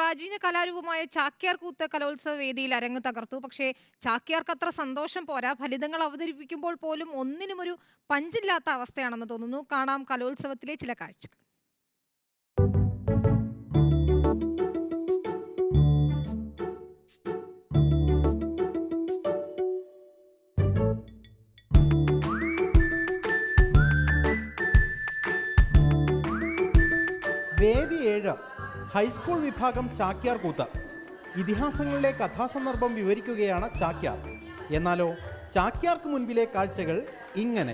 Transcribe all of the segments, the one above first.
പ്രാചീന കലാരൂപമായ ചാക്യാർ കൂത്ത് കലോത്സവ വേദിയിൽ അരങ്ങ് തകർത്തു. പക്ഷേ ചാക്യാർക്ക് അത്ര സന്തോഷം പോരാ. ഫലിതങ്ങൾ അവതരിപ്പിക്കുമ്പോൾ പോലും ഒന്നിനും ഒരു പഞ്ചില്ലാത്ത അവസ്ഥയാണെന്ന് തോന്നുന്നു. കാണാം കലോത്സവത്തിലെ ചില കാഴ്ചകൾ. വേദി ഏഴ് ഹൈസ്കൂൾ വിഭാഗം ചാക്യാർ കൂത്ത്. ഇതിഹാസങ്ങളിലെ കഥാസന്ദർഭം വിവരിക്കുകയാണ് ചാക്യാർ. എന്നാലോ ചാക്യാർക്ക് മുൻപിലെ കാഴ്ചകൾ ഇങ്ങനെ.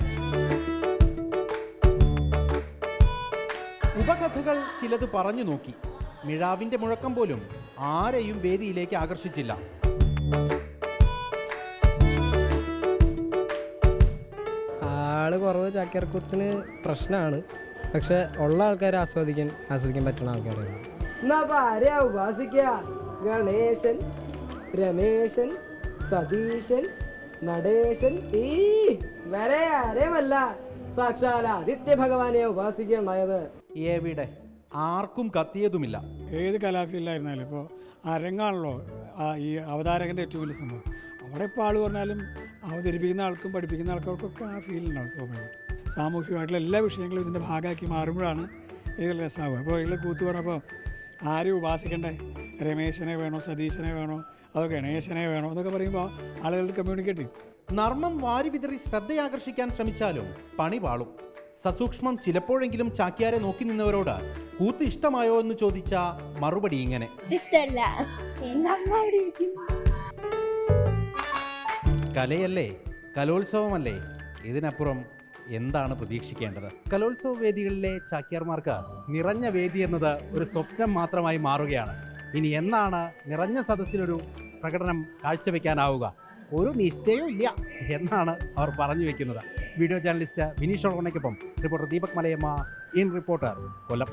ഉപകഥകൾ ചിലത് പറഞ്ഞു നോക്കി. മിഴാവിന്റെ മുഴക്കം പോലും ആരെയും വേദിയിലേക്ക് ആകർഷിച്ചില്ല. ആൾ കുറവ് ചാക്യാർക്കൂത്തിന് പ്രശ്നമാണ്. പക്ഷെ ഉള്ള ആൾക്കാരെ ആസ്വദിക്കാൻ ആസ്വദിക്കാൻ പറ്റുന്ന ആൾക്കാരാണ്. എന്നാ ഉപാസിക്ക ഗണേശൻ രമേശൻ സതീശൻ നടേശൻ ഈ വരെ ആരെയുമല്ല സാക്ഷാൽ ആദിത്യ ഭഗവാനെ ഉപാസിക്കുകയുണ്ടായത്. എവിടെ? ആർക്കും കത്തിയതുമില്ല. ഏത് കലാഫീലായിരുന്നാലും ഇപ്പോൾ അരങ്ങാണല്ലോ ആ ഈ അവതാരകന്റെ ഏറ്റവും വലിയ സംഭവം. അവിടെ ഇപ്പോൾ ആൾ പറഞ്ഞാലും അവതരിപ്പിക്കുന്ന ആൾക്കും പഠിപ്പിക്കുന്ന ആൾക്കാർക്കൊക്കെ ആ ഫീൽ ഉണ്ടാവും സ്വാഭാവികമായിട്ട് സാമൂഹികമായിട്ടുള്ള എല്ലാ വിഷയങ്ങളും ഇതിന്റെ ഭാഗമാക്കി മാറുമ്പോഴാണ് ഇതിൽ രസമാവുക അപ്പോൾ ഇതിൽ കൂത്ത് പറഞ്ഞപ്പോൾ ആരും ഉപാസിക്കണ്ടേ? രമേശനെ വേണോ സതീശനെ വേണോ അതോ ഗണേശനെ വേണോ എന്നൊക്കെ പറയുമ്പോൾ ആളുകൾ കമ്മ്യൂണിക്കേറ്റ് ചെയ്യും. നർമ്മം വാരി വിതറി ശ്രദ്ധയാകർഷിക്കാൻ ശ്രമിച്ചാലും പണി പാളും. സസൂക്ഷ്മം ചിലപ്പോഴെങ്കിലും ചാക്യാരെ നോക്കി നിന്നവരോട് കൂത്ത് ഇഷ്ടമായോ എന്ന് ചോദിച്ച മറുപടി ഇങ്ങനെ. ഇരിക്കുന്നു കലയല്ലേ? കലോത്സവമല്ലേ? ഇതിനപ്പുറം എന്താണ് പ്രതീക്ഷിക്കേണ്ടത്? കലോത്സവ വേദികളിലെ ചാക്യാർമാർക്ക് നിറഞ്ഞ വേദി എന്നത് ഒരു സ്വപ്നം മാത്രമായി മാറുകയാണ്. ഇനി എന്നാണ് നിറഞ്ഞ സദസ്സിലൊരു പ്രകടനം കാഴ്ചവെക്കാനാവുക? ഒരു നിശ്ചയവും ഇല്ല എന്നാണ് അവർ പറഞ്ഞു വെക്കുന്നത്. Video journalist Vineesh ഓർണയ്ക്കൊപ്പം reporter Deepak Malayamma in reporter Kollam.